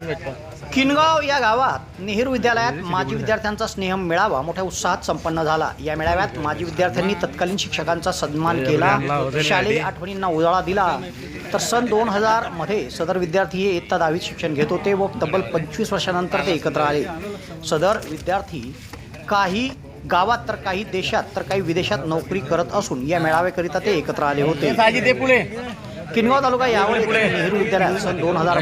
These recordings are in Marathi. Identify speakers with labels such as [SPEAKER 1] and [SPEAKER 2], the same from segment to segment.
[SPEAKER 1] किनगाव या गावात नेहरू विद्यालयात माजी विद्यार्थ्यांचा स्नेह मेळावा मोठ्या उत्साहात संपन्न झाला. या मेळाव्यात माजी विद्यार्थ्यांनी तत्कालीन शिक्षकांचा सन्मान केला. शालेय आठवणींना उजाळा दिला. तर सन दोन हजारमध्ये सदर विद्यार्थी हे इयत्ता दहावीत शिक्षण घेत होते व तब्बल पंचवीस वर्षानंतर ते एकत्र आले. सदर विद्यार्थी काही गावात तर काही देशात तर काही विदेशात नोकरी करत असून या मेळाव्याकरिता ते एकत्र आले होते. किनगाव तालुका येथील नेहरू विद्यालयात सन दोन हजार.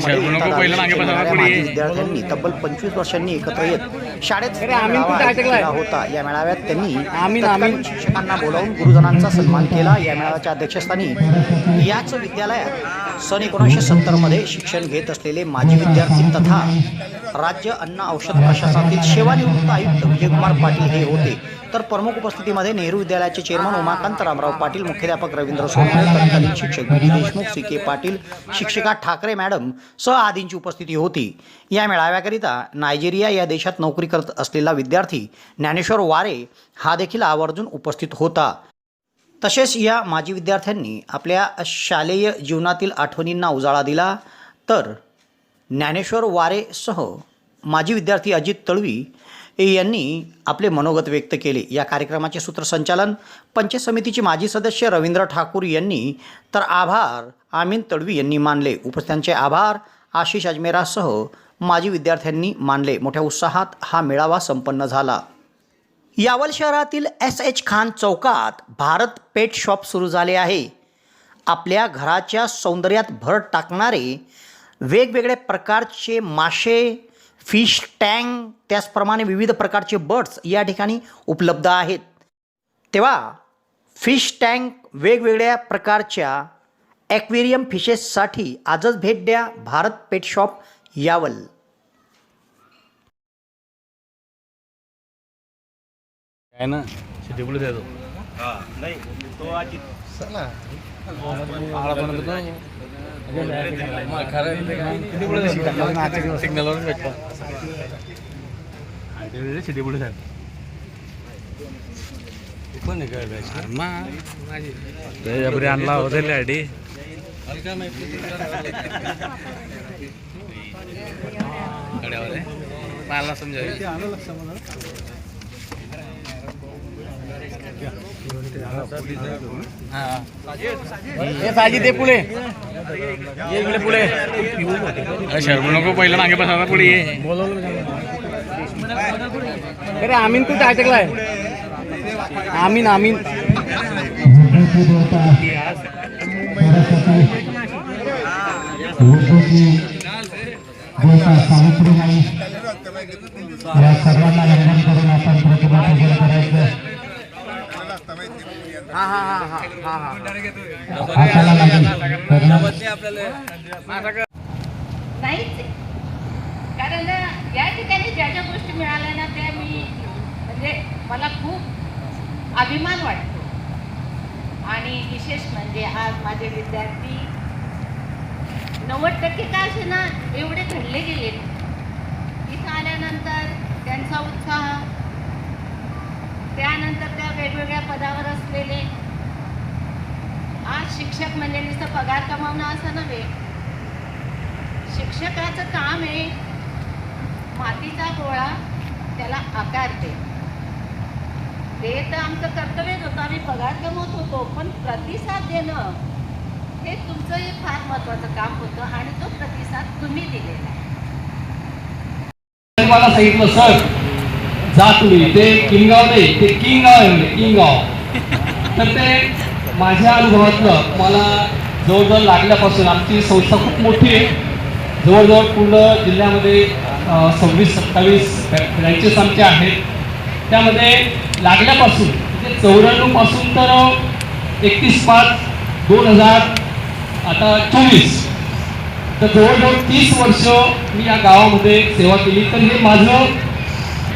[SPEAKER 1] विद्यार्थ्यांनी तब्बल पंचवीस वर्षांनी एकत्र येत शाळेत होता. या मेळाव्यात त्यांनी
[SPEAKER 2] आम्ही-
[SPEAKER 1] तत्कालीन
[SPEAKER 2] आम्ही-
[SPEAKER 1] शिक्षकांना बोलावून गुरुजनांचा सन्मान केला. या मेळाव्याच्या अध्यक्षस्थानी याच विद्यालयात सन एकोणीसशे सत्तरमध्ये शिक्षण घेत असलेले माजी विद्यार्थी तथा राज्य अन्न औषध प्रशासनातील सेवानिवृत्त आयुक्त विजयकुमार पाटील हे होते. तर प्रमुख उपस्थितीमध्ये नेहरू विद्यालयाचे चेअरमन उमाकांत रामराव पाटील मुख्याध्यापक रवींद्र सोनवणे तत्कालीन शिक्षक B D Deshmukh C K Patil शिक्षिका ठाकरे मॅडम सह आदींची उपस्थिती होती. या मेळाव्याकरिता नायजेरिया या देशात नोकरी करत असलेला विद्यार्थी ज्ञानेश्वर वारे हा देखील आवर्जून उपस्थित होता. तसेच या माजी विद्यार्थ्यांनी आपल्या शालेय जीवनातील आठवणींना उजाळा दिला. तर ज्ञानेश्वर वारेसह माजी विद्यार्थी अजित तळवी यांनी आपले मनोगत व्यक्त केले. या कार्यक्रमाचे सूत्रसंचालन पंचायत समितीचे माजी सदस्य रवींद्र ठाकूर यांनी तर आभार आमीन तडवी यांनी मानले. उपस्थितांचे आभार आशिष अजमेरासह माजी विद्यार्थ्यांनी मानले. मोठ्या उत्साहात हा मेळावा संपन्न झाला. यावल शहरातील एस एच खान चौकात भारत पेट शॉप सुरू झाले आहे. आपल्या घराच्या सौंदर्यात भर टाकणारे वेगवेगळ्या प्रकारचे मासे फिश टँक त्याचप्रमाणे विविध प्रकारचे बर्ड्स या ठिकाणी उपलब्ध आहेत. तेव्हा फिश टँक वेगवेगळ्या प्रकारच्या ॲक्वेरियम फिशेससाठी आजच भेट द्या भारत पेट शॉप यावल.
[SPEAKER 2] काय ना? सिग्नलवरून भेटतो शेती पुढे సిగ్నల్ చిడిపుడు సార్ ఎవరి అలా వదిలే అడి వాళ్ళ సమజ साजी ते पुढे ये इकडे पुढे शर्मू नको पहिलं मागे बसा पुढे ये अरे आमीन तू अटकलाय आमीन आमीन
[SPEAKER 3] सावित्रीबाई या सर्वांना वंदन करून आपण प्रतिभा पूजन करायचं
[SPEAKER 2] हा हा हा हा हा हा
[SPEAKER 3] हाताला लागेल तर
[SPEAKER 4] नाहीच कारण या ठिकाणी ज्या ज्या गोष्टी मिळाल्या ना त्या मी म्हणजे मला खूप अभिमान वाटतो आणि विशेष म्हणजे आज माझे विद्यार्थी नव्वद टक्के का असे ना एवढे घडले गेले इथं आल्यानंतर त्यांचा उत्साह त्यानंतर वेगवेगळ्या पदावर असलेले. आज शिक्षक म्हणजे नुसतं पगार कमावणं असं नव्हे. शिक्षकाचं काम आहे मातीचा गोळा त्याला आकार दे. ते तर आमचं कर्तव्यच होतं आम्ही पगार कमवत होतो पण प्रतिसाद देणं हे तुमचं एक फार महत्त्वाचं काम होतं आणि तो प्रतिसाद तुम्ही दिलेला
[SPEAKER 5] मला सांगितलं सर जातुरी तुम्ही ते किंगाव नाही ते किंगाव आहे किंगाव तर ते माझ्या अनुभवातलं मला जवळजवळ लागल्यापासून आमची संस्था खूप मोठी आहे. जवळजवळ पूर्ण जिल्ह्यामध्ये सव्वीस सत्तावीस ब्रँचेस आमचे आहेत. त्यामध्ये लागल्यापासून म्हणजे चौऱ्याण्णवपासून तर एकतीस पाच दोन हजार आता चोवीस. तर जवळजवळ तीस वर्ष मी या गावामध्ये सेवा केली. तर हे माझं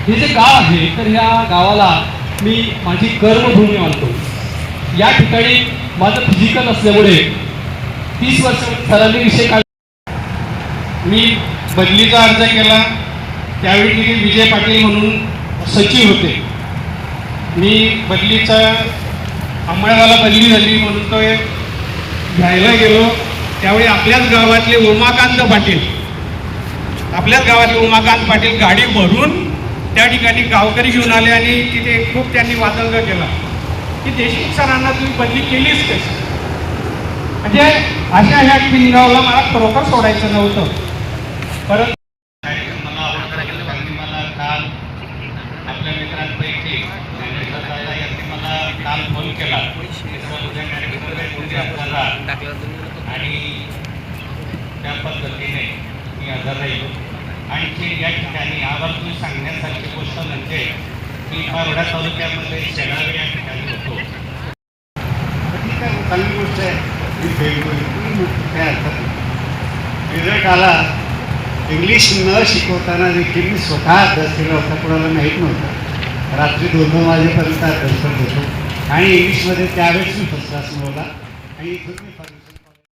[SPEAKER 5] हे जे गाव आहे तर ह्या गावाला मी माझी कर्मभूमी मानतो. या ठिकाणी माझं फिजिकल असल्यामुळे तीस वर्ष सरांनी विषय काढ मी बदलीचा अर्ज केला. त्यावेळी तिथे विजय पाटील म्हणून सचिव होते. मी बदलीचा अंमळगावला बदली झाली म्हणून तो एक घ्यायला गेलो. त्यावेळी आपल्याच गावातले उमाकांत पाटील.
[SPEAKER 6] आपल्याच गावातले उमाकांत पाटील गाडी भरून त्या ठिकाणी गावकरी घेऊन आले आणि तिथे खूप त्यांनी वादंग केला. की देशमुख सरांना तुम्ही बदली केलीच कशी? म्हणजे अशा ह्या पिनगावला मला खरोखर सोडायचं नव्हतं. परंतु
[SPEAKER 7] मला मला काल आपल्या मित्रांपैकी मला काल फोन केला. आणि त्या पद्धतीने मी आजार राहिलो आणखी या ठिकाणी आवर्जून सांगण्यासारखी गोष्ट म्हणजे मी बारोडा तालुक्यामध्ये शेगाव या ठिकाणी होतो. ठीक आहे चांगली गोष्ट आहे? मी फेल काय हरकत नाही इंग्लिश न शिकवताना देखील मी स्वतः अभ्यास केला होता. कोणाला माहीत नव्हतं. रात्री दोन दोन वाजेपर्यंत अभ्यास करत होतो. आणि इंग्लिशमध्ये त्यावेळेस मी फर्स्ट क्लास मिळवला आणि इथून मी फर्स्ट